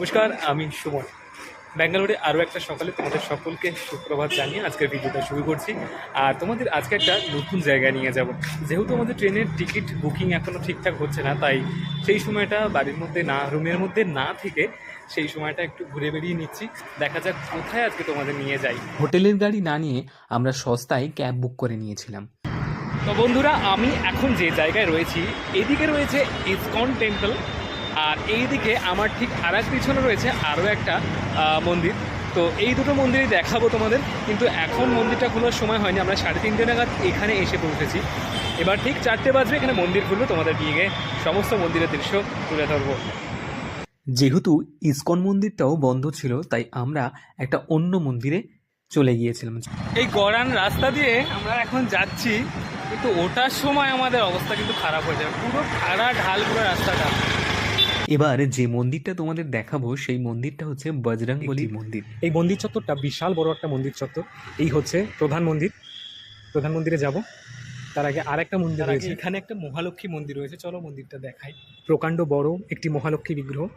নমস্কার আমি সুমন। ব্যাঙ্গালোরে আরও একটা সকালে তোমাদের সকলকে সুপ্রভাত জানিয়ে আজকের ভিডিওটা শুরু করছি। আর তোমাদের আজকে একটা নতুন জায়গায় নিয়ে যাব। যেহেতু আমাদের ট্রেনের টিকিট বুকিং এখনও ঠিকঠাক হচ্ছে না তাই সেই সময়টা বাড়ির মধ্যে না রুমের মধ্যে না থেকে সেই সময়টা একটু ঘুরে বেরিয়ে নিচ্ছি। দেখা যাক কোথায় আজকে তোমাদের নিয়ে যাই। হোটেলের গাড়ি না নিয়ে আমরা সস্তায় ক্যাব বুক করে নিয়েছিলাম। তো বন্ধুরা আমি এখন যে জায়গায় রয়েছি এদিকে রয়েছে ইসকন টেম্পল। আর এই দিকে আমার ঠিক আর এক পিছনে রয়েছে আরও একটা মন্দির। তো এই দুটো মন্দিরই দেখাবো তোমাদের কিন্তু এখন মন্দিরটা খোলার সময় হয়নি। আমরা সাড়ে তিনটে নাগাদ এখানে এসে পৌঁছেছি। এবার ঠিক চারটে বাজবে এখানে মন্দির খুলবো তোমাদের নিয়ে গিয়ে সমস্ত মন্দিরের দৃশ্য তুলে ধরবো। যেহেতু ইসকন মন্দিরটাও বন্ধ ছিল তাই আমরা একটা অন্য মন্দিরে চলে গিয়েছিলাম। এই গড়ান রাস্তা দিয়ে আমরা এখন যাচ্ছি কিন্তু ওটার সময় আমাদের অবস্থা কিন্তু খারাপ হয়ে যাবে। পুরো খাড়া ঢাল পুরো রাস্তাটা। এবার যে মন্দিরটা তোমাদের দেখাবো সেই মন্দিরটা হচ্ছে বজরং বলি মন্দির। এই মন্দির চত্বরটা বিশাল বড় একটা মন্দির চত্বর। এই হচ্ছে প্রধান মন্দির। প্রধান মন্দিরে যাব। তার আগে আর একটা মন্দির রয়েছে। এখানে একটা মহালক্ষ্মী মন্দির রয়েছে। চলো মন্দিরটা দেখাই। প্রকাণ্ড বড় একটি মহালক্ষ্মী বিগ্রহ।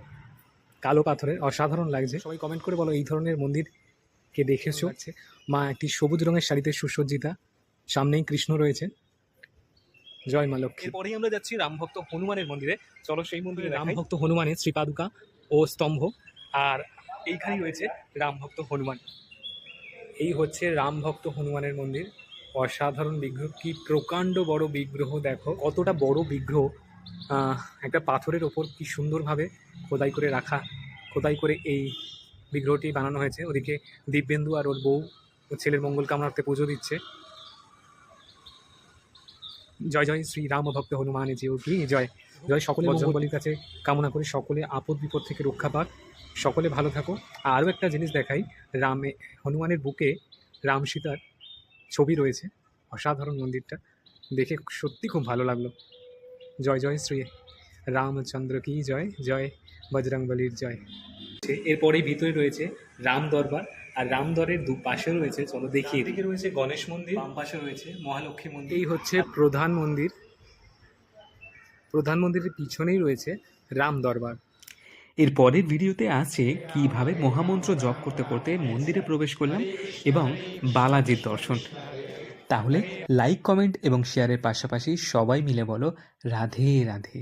কালো পাথরের অসাধারণ লাগছে। সবাই কমেন্ট করে বলো এই ধরনের মন্দিরকে দেখেছ? মা একটি সবুজ রঙের শাড়িতে সুসজ্জিতা। সামনেই কৃষ্ণ রয়েছে। জয় মা লক্ষ্মী। এরপরেই আমরা যাচ্ছি রামভক্ত হনুমানের মন্দিরে। চলো সেই মন্দিরে রামভক্ত হনুমানের শ্রীপাদুকা ও স্তম্ভ। আর এইখানেই রয়েছে রামভক্ত হনুমান। এই হচ্ছে রামভক্ত হনুমানের মন্দির। অসাধারণ বিগ্রহ। কি প্রকাণ্ড বড় বিগ্রহ দেখো। কতটা বড় বিগ্রহ। একটা পাথরের ওপর কি সুন্দরভাবে খোদাই করে রাখা খোদাই করে এই বিগ্রহটি বানানো হয়েছে। ওদিকে দিব্যেন্দু আর ওর বউ ওর ছেলের মঙ্গল কামনার্থে পুজো দিচ্ছে। জয় জয় শ্রী রাম ভক্ত হনুমান জিও কি জয়। জয় সকলে বলির কাছে কামনা করি সকলে আপদ বিপদ থেকে রক্ষা পাক। সকলে ভালো থাকো। আরও একটা জিনিস দেখাই রামে হনুমানের বুকে রাম সীতার ছবি রয়েছে অসাধারণ মন্দিরটা। দেখে সত্যি খুব ভালো লাগল। জয় জয় শ্রী রামচন্দ্র কি জয় জয় বজরং বলির জয়। এরপরেই ভিতরে রয়েছে রাম দরবার। আর রাম দরের দু পাশে রয়েছে চলো দেখি এদিকে রয়েছে গণেশ মন্দির বাম পাশে রয়েছে মহালক্ষ্মী মন্দির। এই হচ্ছে প্রধান মন্দির। প্রধান মন্দিরের পিছনেই রয়েছে রাম দরবার। এর পরের ভিডিওতে আছে কীভাবে মহামন্ত্র জপ করতে করতে মন্দিরে প্রবেশ করলাম এবং বালাজির দর্শন। তাহলে লাইক কমেন্ট এবং শেয়ারের পাশাপাশি সবাই মিলে বলো রাধে রাধে।